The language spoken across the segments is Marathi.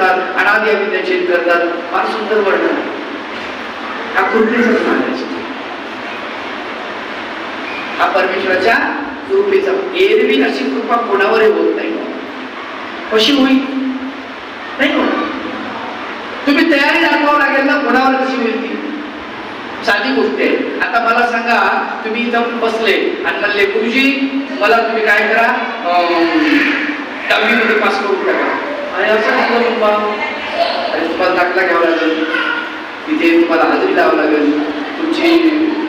करतात अनादी अविद्या छेद करतात फार सुंदर वर्णन आहे. हा कृपेचा सांगायचं हा परमेश्वराच्या कृपेचा एरवी अशी कृपा कोणावरही होत नाही. कशी होईल? नाही होत. तुम्ही तयारी दाखवावं लागेल ना कोणावर कशी होईल ती. साधी गोष्ट आहे. आता मला सांगा तुम्ही इथं बसले. आणि म्हणले गुरुजी मला तुम्ही काय करा? दहावीमध्ये पास करून टाका आणि असं झालं पप्पा आणि तुम्हाला दाखला घ्यावा लागेल तिथे तुम्हाला हजेरी लावावं लागेल तुमची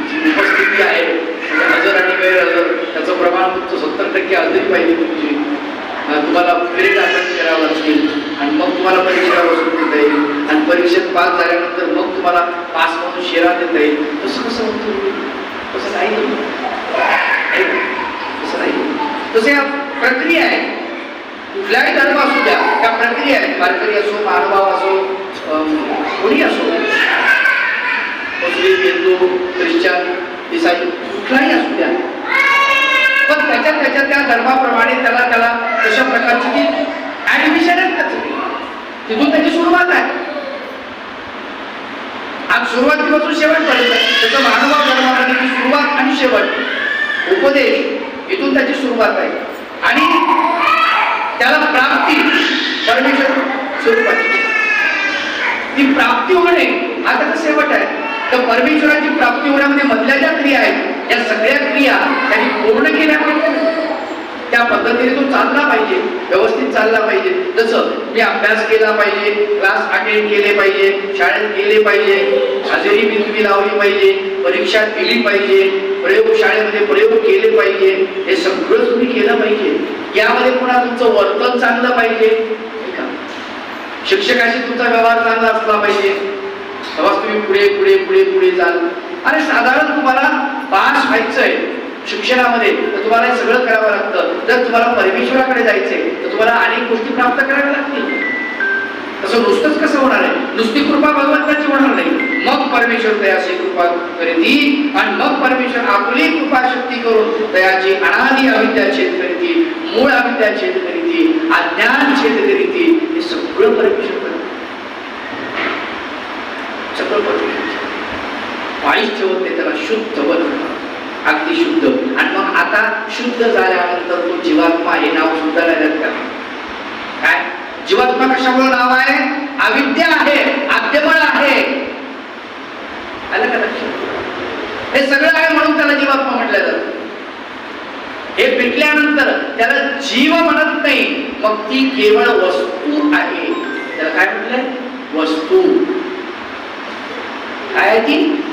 जी उपस्थिती आहे हजर आणि वेळ हजर त्याचं प्रमाण तुमचं सत्तर टक्के हजेरी पाहिजे तुमची तुम्हाला मेरिट अटेंड करावं लागतील आणि मग तुम्हाला परीक्षेला बसून देता येईल आणि परीक्षेत पास झाल्यानंतर मग तुम्हाला पास म्हणून शेरा देता येईल तसं कसं होतं तसं नाही तसं नाही तसं या प्रक्रिया आहे कुठलाही धर्म असू द्या त्या प्रक्रिया आहेत. वारकरी असो महानुभाव असो अं, कोणी असो. मुस्लिम हिंदू ख्रिश्चन इसाई कुठलाही असू द्या. पण त्याच्या त्याच्या त्या धर्माप्रमाणे त्याला त्याला तशा प्रकारची ती ऍडमिशन त्याचं. तिथून त्याची सुरुवात आहे. आज सुरुवातीपासून शेवटपर्यंत त्याचं मानवा धर्मामध्ये सुरुवात आणि शेवट. उपदेश इथून त्याची सुरुवात आहे. आणि त्याला प्राप्ती. परमेश्वर स्वरूपाची ती प्राप्ती होणे हा त्याचा शेवट आहे. तर परमेश्वराची प्राप्ती होण्यामध्ये मधल्या ज्या क्रिया आहेत या सगळ्या क्रिया त्यांनी पूर्ण केल्या पाहिजे त्या पद्धतीने तो चालला पाहिजे व्यवस्थित चालला पाहिजे. जसं मी अभ्यास केला पाहिजे क्लास अटेंड केले पाहिजे शाळेत गेले पाहिजे हजेरी बिंदवी लावली पाहिजे परीक्षा दिली पाहिजे प्रयोगशाळेमध्ये प्रयोग केले पाहिजे. हे सगळं तुम्ही केलं पाहिजे. यामध्ये पुन्हा तुमचं वर्तन चांगलं पाहिजे. का? शिक्षकाशी तुमचा व्यवहार चांगला असला पाहिजे. तेव्हा तुम्ही पुढे पुढे पुढे पुढे जाल. आणि साधारण तुम्हाला पास व्हायचंय. शिक्षणामध्ये तर तुम्हाला हे सगळं करावं लागतं. जर तुम्हाला परमेश्वराकडे जायचंय तर तुम्हाला अनेक गोष्टी प्राप्त कराव्या लागतील. तसं नुसतंच कसं होणार आहे? नुसती कृपा भगवंताची होणार नाही. मग परमेश्वर दयाची कृपा करीती आणि मग परमेश्वर आपली कृपा शक्ती करून दयाची अनादी अविद्या छेद करीती मूळ अविद्या छेद करीती अज्ञान छेद करीती हे सगळं परमेश्वर करत सगळं परमेश्वर. पाळीच ठेवत नाही त्याला शुद्ध बनवणार अगदी शुद्ध. आणि मग आता शुद्ध झाल्यानंतर तो जीवात्मा हे नाव सुद्धा राहिल्यात का? काय? जीवात्मा कशामुळे नाव आहे? अविद्या आहे आद्यबळ आहे. आलं का लक्षात? हे सगळं आहे म्हणून त्याला जीवात्मा म्हटलं जातं. हे पिटल्यानंतर त्याला जीव म्हणत नाही. मग ती केवळ वस्तू आहे. त्याला काय म्हटलंय? वस्तू. काय आहे ती?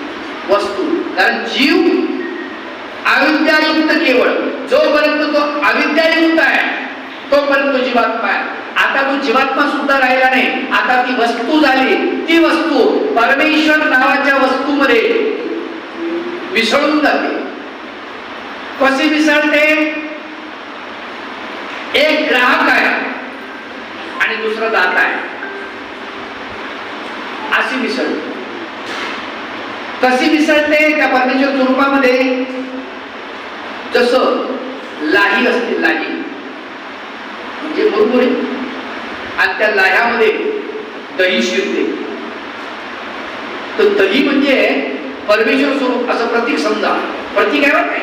वस्तू. कारण जीव अविद्यायुक्त केवळ. जोपर्यंत तो अविद्यायुक्त आहे तोपर्यंत तो जीवात्मा आहे. आता तो जीवात्मा सुद्धा राहिला नाही. आता ती वस्तू झाली. ती वस्तू परमेश्वर नावाच्या वस्तूमध्ये मिसळून जाते. कशी मिसळते एक ग्राहक आहे आणि दुसरा दाता आहे. अशी मिसळते कशी मिसळते त्या परमेश्वर स्वरूपामध्ये? जस लाही असते लाही. म्हणजे मुरमुरे. आणि त्या लाह्यामध्ये दही शिरते. तर दही म्हणजे परमेश्वर स्वरूप असं प्रतीक समजा. प्रतीक आहे बरं काय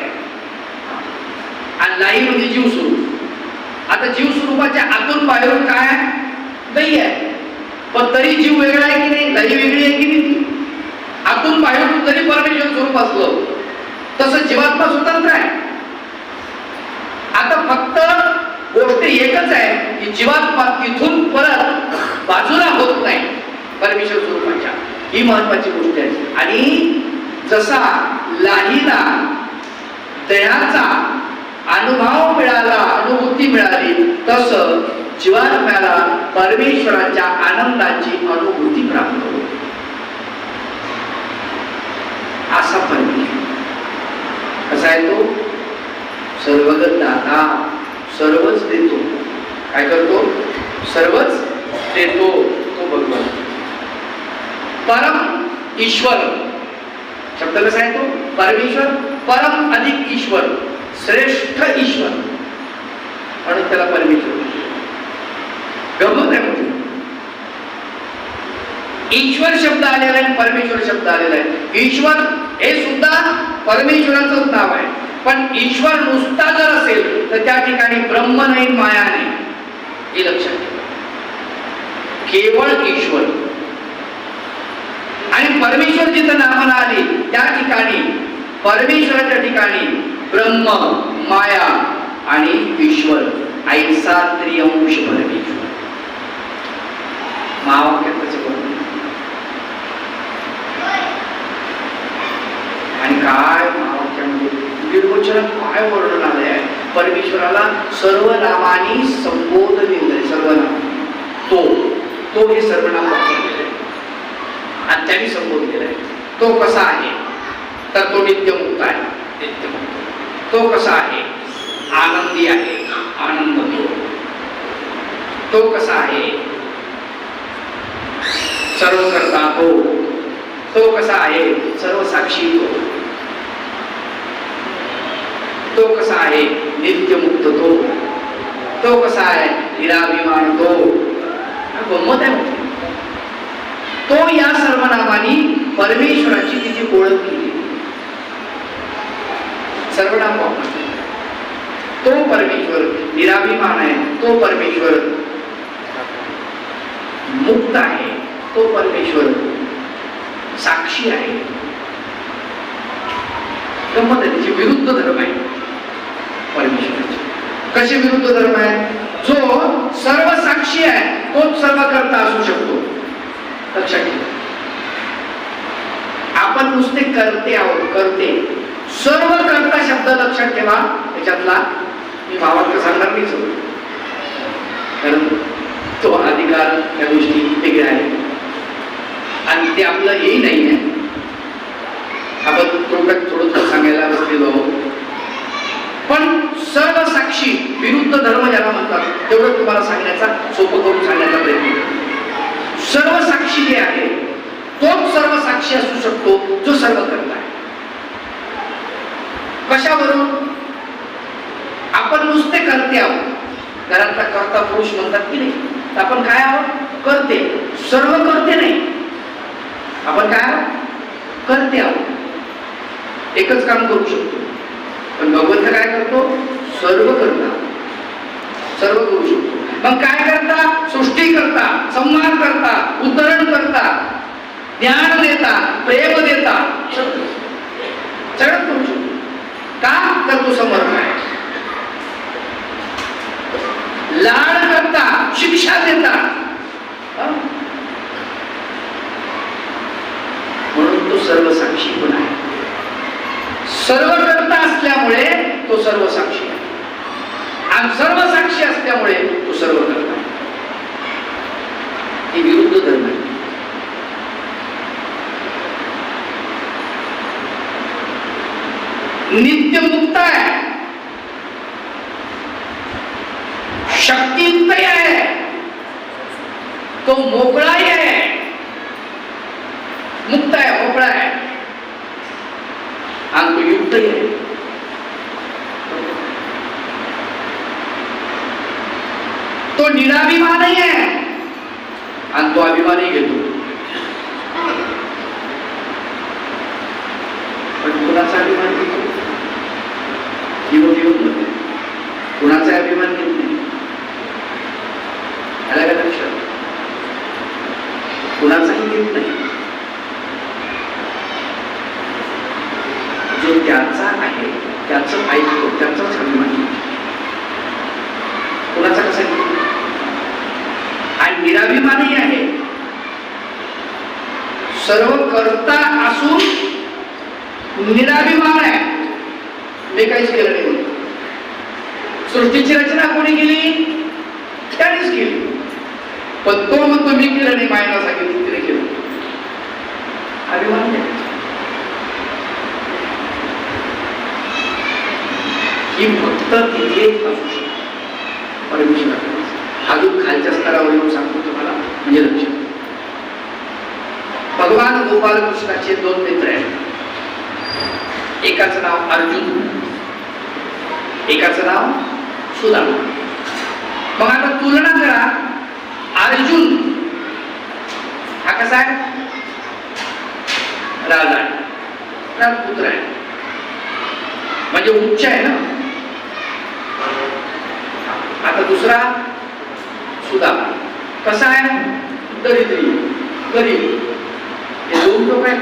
आणि लाही म्हणजे जीव स्वरूप आता जीव स्वरूपाच्या आतून बाहेरून काय आहे? दही आहे. पण तरी जीव वेगळा आहे की नाही? दही वेगळी आहे की नाही आतून बाहेरून जरी परमेश्वर स्वरूप असलं तसं जीवात्मा स्वतंत्र आहे. आता फक्त गोष्ट एकच आहे की जीवात्मा तिथून परत बाजूला होत नाही परमेश्वर स्वरूपाच्या. ही महत्वाची गोष्ट आहे. आणि जसा लाहीला दयाचा अनुभव मिळाला अनुभूती मिळाली तस जीवात्म्याला परमेश्वराच्या आनंदाची अनुभूती प्राप्त होते. असा परमेश्वर कसा आहे तो सर्वगत दाता सर्वच देतो. काय करतो? सर्वच देतो तो भगवान. परम ईश्वर. शब्द कसा आहे तो परमेश्वर परम अधिक ईश्वर श्रेष्ठ ईश्वर. म्हणून त्याला परमेश्वर. गमत आहे ईश्वर शब्द आलेला आहे परमेश्वर शब्द आलेला आहे. ईश्वर हे सुद्धा परमेश्वराचंच नाव आहे. पण ईश्वर नुसता जर असेल तर त्या ठिकाणी ब्रह्म नाही माया नाही. हे लक्षात ठेवा. केवळ ईश्वर. आणि परमेश्वर जिथं नामाला आली त्या ठिकाणी परमेश्वराच्या ठिकाणी ब्रह्म माया आणि ईश्वर ऐसा त्रिअंश परमेश्वर. महावाक्यात काय महावाक्यामध्ये निर्वचनात काय वर्णन आलंय आहे परमेश्वराला सर्व नामानी संबोधलेलं आहे सर्व नाम तो तो हे वापरलेलं आहे आणि त्यांनी संबोधलेला आहे तो कसा आहे? तर तो नित्यमुक्त आहे. नित्यमुक्त. तो कसा आहे? आनंदी आहे. आनंद तो तो कसा आहे? सर्व करता तो तो कसा आहे? सर्व साक्षी तो तो कसा आहे? नित्यमुक्त तो. तो कसा आहे? निराभिमान तो. गमत गंमत आहे म्हणजे. तो या सर्व नामानी परमेश्वराची तिची ओळख केली. सर्वनाम वापरतो तो परमेश्वर निराभिमान आहे. तो परमेश्वर. मुक्त आहे. तो परमेश्वर. साक्षी आहे. गमत आहे. तिची विरुद्ध धर्म आहे. परमेश्वराची. कसे विरुद्ध धर्म आहे? जो सर्व साक्षी आहे तोच सर्व करता असू शकतो. लक्षात ठेवा. आपण नुसते करते आहोत करते. सर्व करता शब्द लक्षात ठेवा. त्याच्यातला मी भावात सांगणार नाही कारण तो अधिकार त्या गोष्टी वेगळ्या आहेत आणि ते आपलं हेही नाही आहे आपण थोडक्यात थोडं थोडं सांगायला बसलेलो आहोत पण सर्व साक्षी विरुद्ध धर्म ज्याला म्हणतात तेवढं तुम्हाला सांगण्याचा सोपं करून सांगण्याचा प्रयत्न करतो. सर्व साक्षी जे आहे तोच सर्व साक्षी असू शकतो जो सर्व करत आहे. कशावरून? आपण नुसते करते आहोत. घरातला करता पुरुष म्हणतात की नाही तर आपण काय आहोत? करते. सर्व करते नाही. आपण काय आहोत? करते आहोत. एकच काम करू शकतो. पण भगवंत काय करतो? सर्व करता सर्व करू शकतो. मग काय करता? सृष्टी करता संहार करता उतरण करता ज्ञान देता प्रेम देता. सगळं करू शकतो का? तर तू समर्थ आहे. लाड करता शिक्षा देता. म्हणून तो सर्व साक्षी पण आहे. सर्व करता असल्यामुळे तो सर्व साक्षी आहे. आणि सर्व साक्षी असल्यामुळे तो सर्व धर्म आहे. हे विरुद्ध धर्म आहे. नित्यमुक्त आहे. शक्तियुक्त आहे. तो मोकळाही आहे. मुक्त आहे मोकळा आहे. आणि तो युक्तही आहे. तो निराभिमानही आहे आणि तो अभिमानही घेतो. पण कुणाचा अभिमान घेतो? घेऊन मध्ये कुणाचा अभिमान घेत नाही? आला काय लक्षात? कुणाचाही घेत नाही. जो त्याचा आहे त्याचं ऐकतो त्याचाच अभिमान घेतो. कुणाचा कसा घेतो आणि निराभिमानही आहे. सर्व करता असून निराभिमान आहे. मी काहीच केलं नाही सृष्टीची रचना कोणी केली? त्यानेच केली. पण तो म्हणतो मी केलं नाही मायना सांगितलं तिने केलं. अभिमान ही फक्त तिथेच परमेश्वर. अजून खालच्या स्तरावर येऊन सांगतो. म्हणजे लक्ष. भगवान गोपाल कृष्णाचे दोन मित्र आहेत. एकाचं नाव अर्जुन एकाचं नाव सुदामा मग आता तुलना करा अर्जुन हा कसा आहे? राजा आहे. राजपुत्र आहे. म्हणजे उच्च आहे ना? आता दुसरा सुदामा कसा आहे? दरिद्री गरीब हे दोन लोक आहेत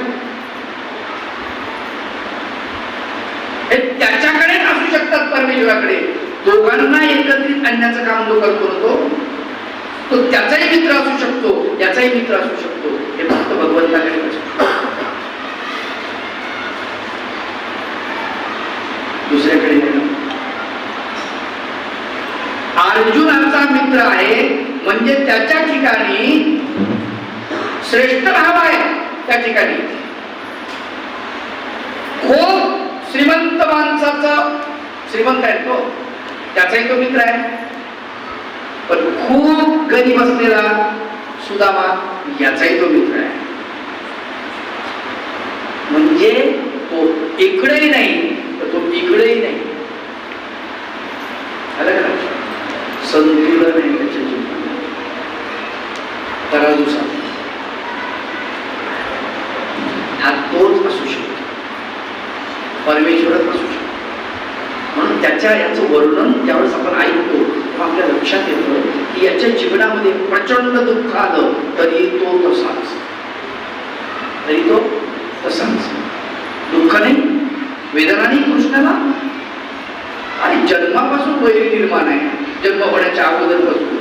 हे त्याच्याकडे असू शकतात परमेश्वराकडे. दोघांना एकत्रित आणण्याचं काम तो करतो ना तो त्याचाही मित्र असू शकतो याचाही मित्र असू शकतो. हे फक्त भगवंताकडे असू शकतो. दुसऱ्याकडे नाही ना. अर्जुनाचा मित्र आहे म्हणजे त्याच्या ठिकाणी श्रेष्ठ भाव आहे त्या ठिकाणी. खूप श्रीमंत माणसाचा श्रीमंत आहे तो. त्याचाही तो मित्र आहे. पण खूप गरीब असलेला सुदामा याचाही तो मित्र आहे. म्हणजे तो इकडेही नाही तर तो इकडेही नाही. का संतुलन आहे. तराजू सारखा. हा तोच असू शकतो. परमेश्वरच असू शकतो. म्हणून त्याच्या याचं वर्णन ज्यावेळेस आपण ऐकतो तेव्हा आपल्या लक्षात येतं की याच्या जीवनामध्ये प्रचंड दुःख आलं तरी तो तसाच. तरी तो तसाच. दुःख नाही कृष्णाला. आणि जन्मापासून वैरी निर्माण आहे. जन्म होण्याच्या अगोदरपासून.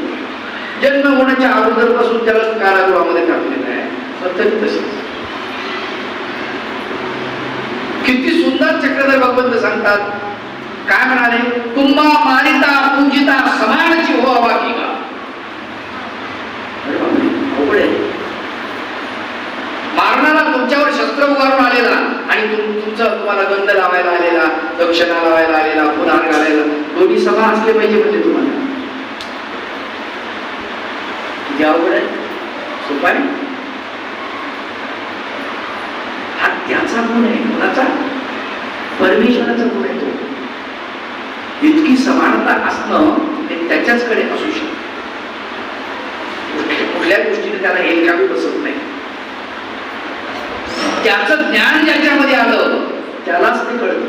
जन्म होण्याच्या अगोदरपासून त्याला कारागृहामध्ये टाकलेलं आहे. पण किती सुंदर चक्रधर भगवंत सांगतात. काय म्हणाले? तुम्हा मारिता पूजिता समानची हो बाकी की का? आहे. मारणारा तुमच्यावर शस्त्र उभारून आलेला आणि तुम तुमचं तुम्हाला गंध लावायला आलेला दक्षिणा लावायला आलेला पुराण घालायला दोन्ही सभा असले पाहिजे म्हणजे तुम्हाला. किती अवघड आहे. सोपा हा त्याचा गुण आहे. कोणाचा? परमेश्वराचा गुण आहे तो. इतकी समानता असणं हे त्याच्याचकडे असू शकतं. कुठल्या- गोष्टीने त्याला हेलकावी बसत नाही. त्याचं ज्ञान ज्याच्यामध्ये आलं त्यालाच ते कळत.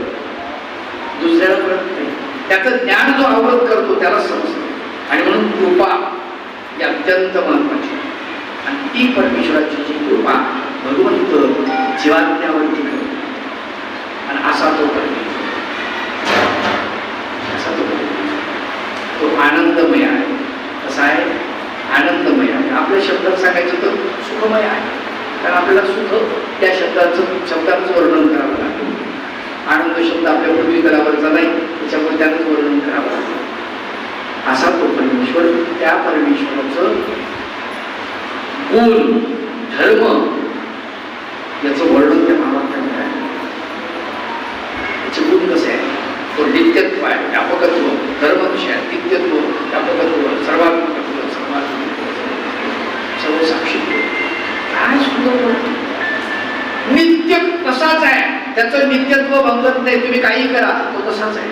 दुसऱ्याला कळत नाही. त्याचं ज्ञान जो अवगत करतो त्याला समजतं. आणि म्हणून कृपा ही अत्यंत महत्वाची आणि ती परमेश्वराची जी कृपा भगवंत जीवात्म्यावरती करतो. आणि असा तो परमेश्वर. असा तो परमेश्वर. तो आनंदमय आहे. कसा आहे? आनंदमय आहे. आपल्या शब्दात सांगायचं तर सुखमय आहे. कारण आपल्याला सुख त्या शब्दाचं शब्दाचं वर्णन करावं लागेल आनंद शब्द आपल्या पृथ्वी तलावरचा नाही त्याच्यामुळे त्यानंच वर्णन करावं लागेल असा तो परमेश्वर त्या परमेश्वराचं गुण धर्म याचं वर्णन त्या महावाक्यामध्ये आहे त्याचे गुण कसे आहे? तो नित्यत्व आहे व्यापकत्व धर्म कसे आहे नित्यत्व व्यापकत्व सर्वात्मकत्व सर्वात्मकत्व सर्व साक्षी काय सुंदर नित्य कसाच आहे. त्याचं नित्यत्व भंगत नाही. तुम्ही काही करा तो तसाच आहे.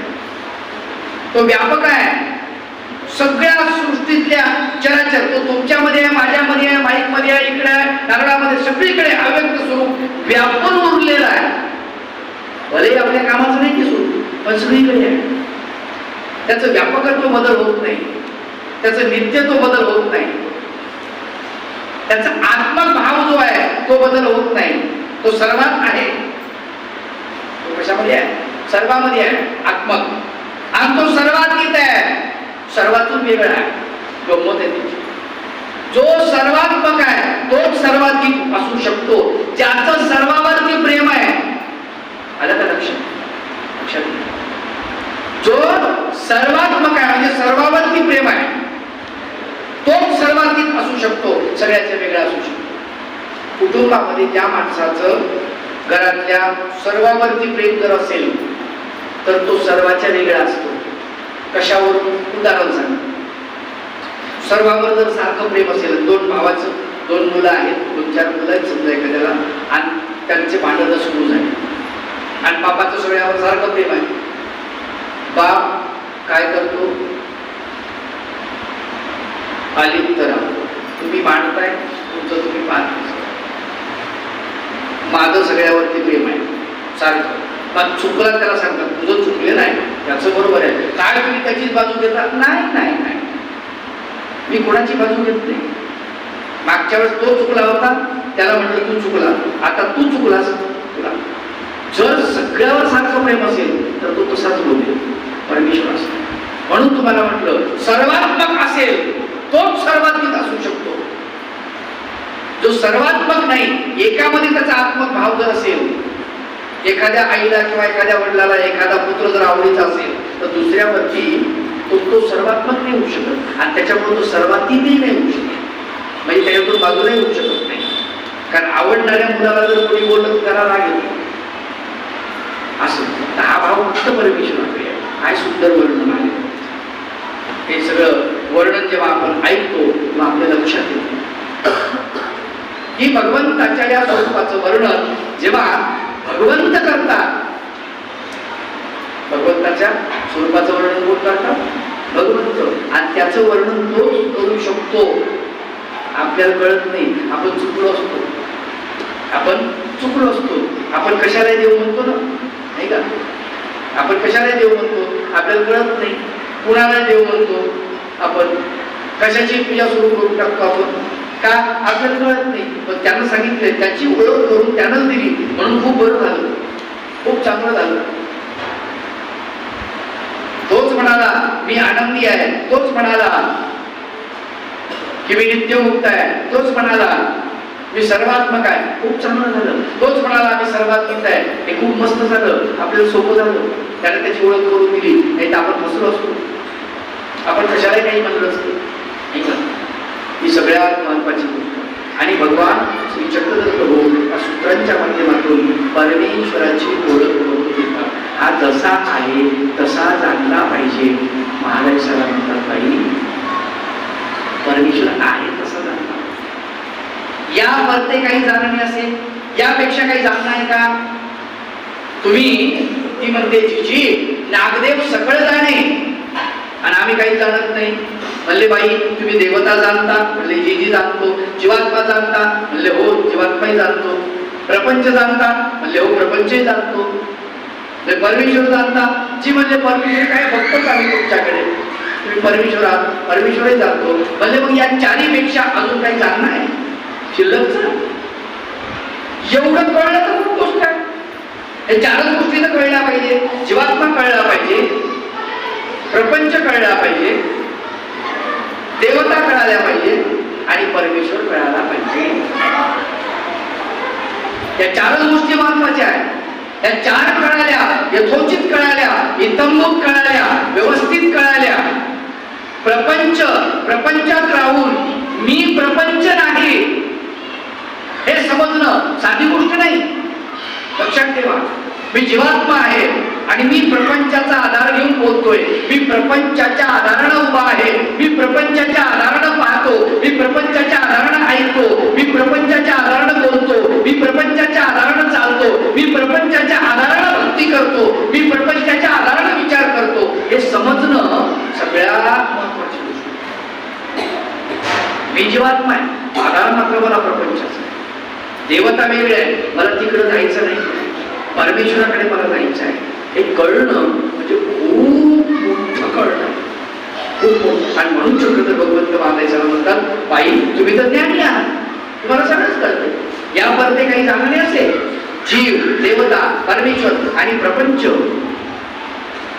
तो व्यापक आहे. सगळ्या सृष्टीतल्या चराचर तो तुमच्यामध्ये आहे माझ्यामध्ये आहे माईकमध्ये आहे इकडे आहे नागडामध्ये सगळीकडे अव्यक्त स्वरूप व्यापून उरलेला आहे. भले आपल्या कामाचं नाही की स्वरूप पण सगळीकडे आहे. त्याचं व्यापकत्व बदल होत नाही. त्याचं नित्यत्व बदल होत नाही. त्याचा आत्मक भाव जो आहे तो बदल होत नाही. तो सर्वात आहे. तो कशामध्ये आहे? सर्वामध्ये आहे आत्मक. आणि तो सर्वातीत आहे. सर्वातून वेगळा आहे. गंमत आहे. त्याची जो सर्वात्मक आहे तोच सर्वाधिक असू शकतो. ज्याचं सर्वावरती प्रेम आहे. आलं का लक्षात? लक्षात जो सर्वात्मक आहे म्हणजे सर्वावरती प्रेम आहे तोच सर्वाधिक असू शकतो. सगळ्याचे वेगळा असू शकतो. कुटुंबामध्ये त्या माणसाचं घरातल्या सर्वावरती प्रेम जर असेल तर तो सर्वाच्या वेगळा असतो. कशावर उदाहरण सांग. सर्वावर जर सारखं प्रेम असेल दोन भावाचं दोन मुलं आहेत दोन चार मुलं आहेत समजा एखाद्याला आणि त्यांचे भांडणं सुरू झाले. आणि बापाचं सगळ्यावर सारखं प्रेम आहे. बाप काय करतो? आलिप्त राहतो. तुम्ही मांडताय तुमचं तुम्ही पाहत माझं सगळ्यावरती प्रेम आहे. सारखं. मग चुकला त्याला सांगतात तुझं चुकलेलं आहे त्याचं बरोबर आहे. काय तुम्ही त्याचीच बाजू घेता? नाही नाही नाही. मी कोणाची बाजू घेत नाही. मागच्या वेळेस तो चुकला होता त्याला म्हटलं तू चुकला. आता तू चुकलास तुला. जर सगळ्यावर सारखं प्रेम असेल तर तो तसाच बोलेल परमेश्वर असेल म्हणून तुम्हाला म्हटलं सर्वात्मक असेल तोच सर्वात्मिक असू शकतो. जो सर्वात्मक नाही एकामध्ये त्याचा आत्मक भाव जर असेल एखाद्या आईला किंवा एखाद्या वडिलाला एखादा पुत्र जर आवडीचा असेल तर दुसऱ्यावरती तो तो सर्वात्मक नाही होऊ शकत. आणि त्याच्यामुळे तो सर्वातीतही नाही होऊ शकत. म्हणजे त्याच्यातून बाजूलाही होऊ शकत नाही. कारण आवडणाऱ्या मुलाला जर कोणी बोललं तर त्याला राग येतो असं तर हा भाव फक्त परमेश्वराकडे आहे. काय सुंदर वर्णन आहे. हे सगळं वर्णन जेव्हा आपण ऐकतो तेव्हा आपल्या लक्षात येतो. ही भगवंताच्या या स्वरूपाचं वर्णन जेव्हा भगवंत करतात. भगवंताच्या स्वरूपाचं वर्णन कोण करतात? भगवंत. आणि त्याचं वर्णन तोच करू शकतो. आपल्याला कळत नाही. आपण चुकलो असतो. आपण चुकलो असतो. आपण कशाला देव म्हणतो ना? नाही का? आपण कशाला देव म्हणतो? आपल्याला कळत नाही. कुणाला देव म्हणतो? आपण कशाची पूजा सुरू करून टाकतो आपण? का? आपल्याला कळत नाही. पण त्यांना सांगितलं त्याची ओळख करून त्यानं दिली. म्हणून खूप बरं झालं. खूप चांगलं झालं. तोच म्हणाला मी आनंदी आहे. तोच म्हणाला की मी नित्यमुक्त आहे. तोच म्हणाला मी सर्वात्मक आहे. खूप चांगलं झालं. तोच म्हणाला मी सर्वात्मक आहे. हे खूप मस्त झालं. आपल्याला सोपं झालं. त्याने त्याची ओळख करून दिली. नाही तर आपण फसलो असतो. आपण कशालाही काही म्हणलं असतो नाही का ही सगळ्यात महत्वाची गोष्ट आणि भगवान श्री चक्रदत्त होऊन या सूत्रांच्या माध्यमातून परमेश्वराची ओळख करून देतात. हा जसा आहे तसा जाणला पाहिजे. महाराज सला म्हणतात बाई परमेश्वर आहे तसा जाणला या वरते काही जाणणे असेल? यापेक्षा काही जाणणं आहे का? तुम्ही ती म्हणते जीजी नागदेव सगळं जाणे. आणि आम्ही काही जाणत नाही. म्हणले बाई तुम्ही देवता जाणता. म्हणले जीजी जाणतो. जीवात्मा जाणता. म्हणले हो जीवात्माही जाणतो. प्रपंच जाणता. म्हणले हो प्रपंचही जाणतो. म्हणजे परमेश्वर जाणता. जी म्हणजे परमेश्वर काय बघतोच आम्ही तुमच्याकडे? तुम्ही परमेश्वर आहात परमेश्वरही जाणतो. म्हणजे मग या चारीपेक्षा अजून काही जाणं आहे? शिल्लकच एवढं कळलं तर खूप गोष्ट आहे. हे चारच गोष्टी तर कळल्या पाहिजे. जीवात्मा कळला पाहिजे. प्रपंच कळला पाहिजे. देवता कळाल्या पाहिजे आणि परमेश्वर कळाला पाहिजे. या चारच गोष्टी महत्त्वाच्या आहेत. या चार कळाल्या यथोचित कळाल्या इतंभूत कळाल्या व्यवस्थित कळाल्या. प्रपंच प्रपंचात राहून मी प्रपंच नाही. हे समजणं साधी गोष्ट नाही. लक्षात ठेवा. मी जीवात्मा आहे. आणि मी प्रपंचाचा आधार घेऊन बोलतोय. मी प्रपंचाच्या आधारानं उभा आहे. मी प्रपंचाच्या आधारानं पाहतो. मी प्रपंचाच्या आधारानं ऐकतो. मी प्रपंचाच्या आधारानं बोलतो. मी प्रपंचाच्या आधारानं चालतो. मी प्रपंचाच्या आधारानं भक्ती करतो. मी प्रपंचाच्या आधारानं विचार करतो. हे समजणं सगळ्यात महत्वाची गोष्ट मी जीवात्मा आहे. आधार मात्र मला प्रपंचाचा देवता वेगळ्या आहे मला तिकडं जायचं नाही. परमेश्वराकडे मला जायचं आहे. हे कळणं म्हणजे खूप मोठं कळणं. खूप मोठं. आणि म्हणून चक्रधर भगवंत बांधायचं म्हणतात बाई तुम्ही तर ज्ञानी आहात. तुम्हाला सगळंच कळतं. यामध्ये काही जाणणे असेल. जीव देवता परमेश्वर आणि प्रपंच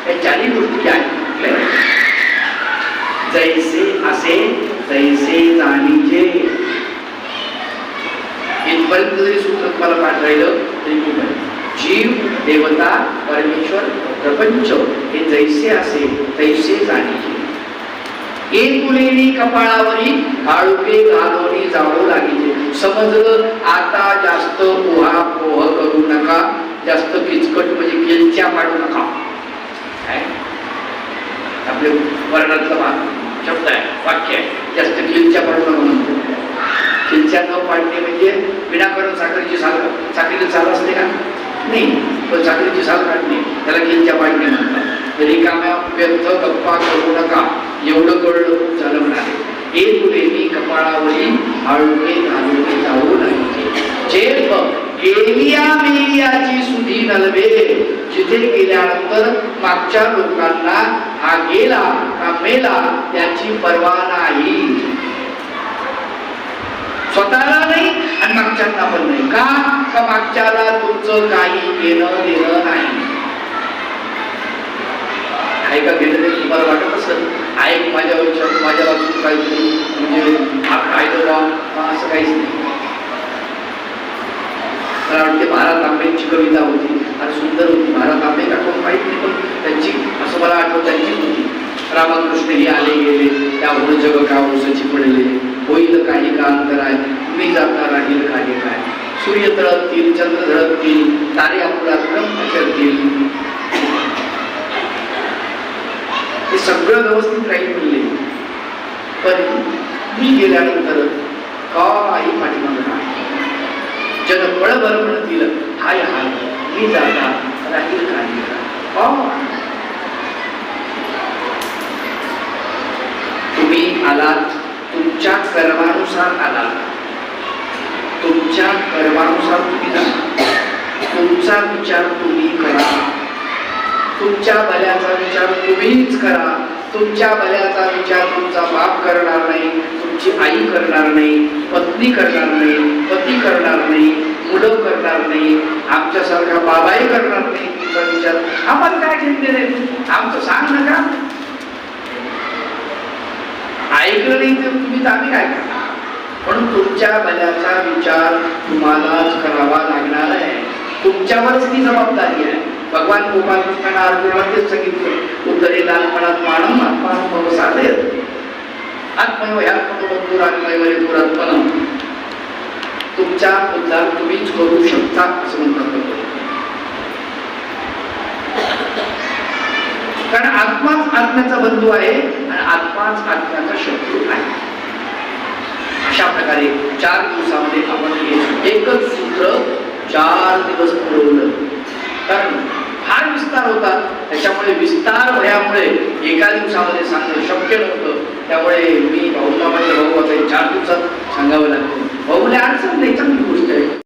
या चारही गोष्टी आहेत. जैसे असे तैसे जाणीचे इथपर्यंत जरी सूत्र तुम्हाला पाठ राहिलं तरी खूप जीव देवता परमेश्वर प्रपंच हे जैसे असे तैसे जाणीचे एकुलेनी कपाळावरी काळुके घालवणी जाऊ लागिले समजलं आता जास्त पोहा पोह करू नका. जास्त किचकट म्हणजे गेलच्या पाडू नका. आपले वर्णातलं भाग शब्द आहे वाक्य आहे. जास्त किलच्या पाडू नका म्हणतो किलच्या न पाडणे म्हणजे विनाकारण साखरेची साखर साखरेची चाल असते का? नाही पण साखरेची साल काढणे त्याला किलच्या पाडणे म्हणतात. रिकाम्या व्यर्थ गप्पा करू नका. एवढं कळलं झालं म्हणाले. हे तुले मी कपाळावरी आळुके घालुके जाऊ नाही. जे गेली मेलियाची सुधी नलवे. जिथे गेल्यानंतर मागच्या लोकांना हा गेला का मेला त्याची पर्वा नाही. स्वतःला नाही आणि मागच्यांना पण नाही. का? का मागच्याला तुमचं काही घेणं देणं नाही? ऐका का घेणं तुम्हाला वाटत असेल? ऐक माझ्या विचार माझ्या बाजून काहीतरी म्हणजे हा कायदो बा असं काहीच नाही? मला वाटते भारत आंबेची कविता होती आणि सुंदर होती. भारत आंबे आठवण कोण माहीत नाही पण त्यांची असं मला आठवत त्यांची होती. रामकृष्ण हे आले गेले त्यामुळे जग का उसाची पडले. होईल काही का अंतराय मी जाता राहील काही काय. सूर्य तळपतील चंद्र झळपतील तारे आपला क्रम करतील हे सगळं व्यवस्थित राहील म्हणले. पण मी गेल्यानंतर काही पाठीमागं नाही. जन बळभर म्हणतील हाय हाय मी जाता राहील काही का तुम्ही आलात तुमच्या कर्मानुसार आला. तुमच्या कर्मानुसार तुम्ही जा. तुमचा विचार तुम्ही करा. तुमच्या भल्याचा विचार तुम्हीच करा. तुमच्या भल्याचा विचार तुमचा बाप करणार नाही तुमची आई करणार नाही पत्नी करणार नाही पती करणार नाही मुलं करणार नाही. आमच्यासारखा बाबाही करणार नाही. तुमचा विचार. आपण काय घेतले नाही आमचं सांग नका ऐकलं नाही तर तुम्ही तर आम्ही काय? करणार तुमच्या भल्याचा विचार तुम्हालाच करावा लागणार आहे. तुमच्यावरच ती जबाबदारी आहे. भगवान गोपाल कृष्णाने अर्जुनाला तेच सांगितलं. उत्तरे लहानपणात मानव आत्मानुभव साधे आत्मयो ह्या बंधुर आत्मयवरे दुरात्मन तुमचा उद्धार तुम्हीच करू शकता असं म्हणतात कारण आत्माच आत्म्याचा बंधू आहे आणि आत्माच आत्म्याचा शत्रू आहे. अशा प्रकारे चार दिवसामध्ये आपण हे एकच सूत्र चार दिवस पुरवलं. कारण फार विस्तार होता. त्याच्यामुळे विस्तार भयामुळे एका दिवसामध्ये सांगणं शक्य नव्हतं. त्यामुळे मी भाऊला माझ्या भाऊ आता चार दिवसात सांगावं लागतं भाऊला आज नाही चांगली गोष्ट आहे.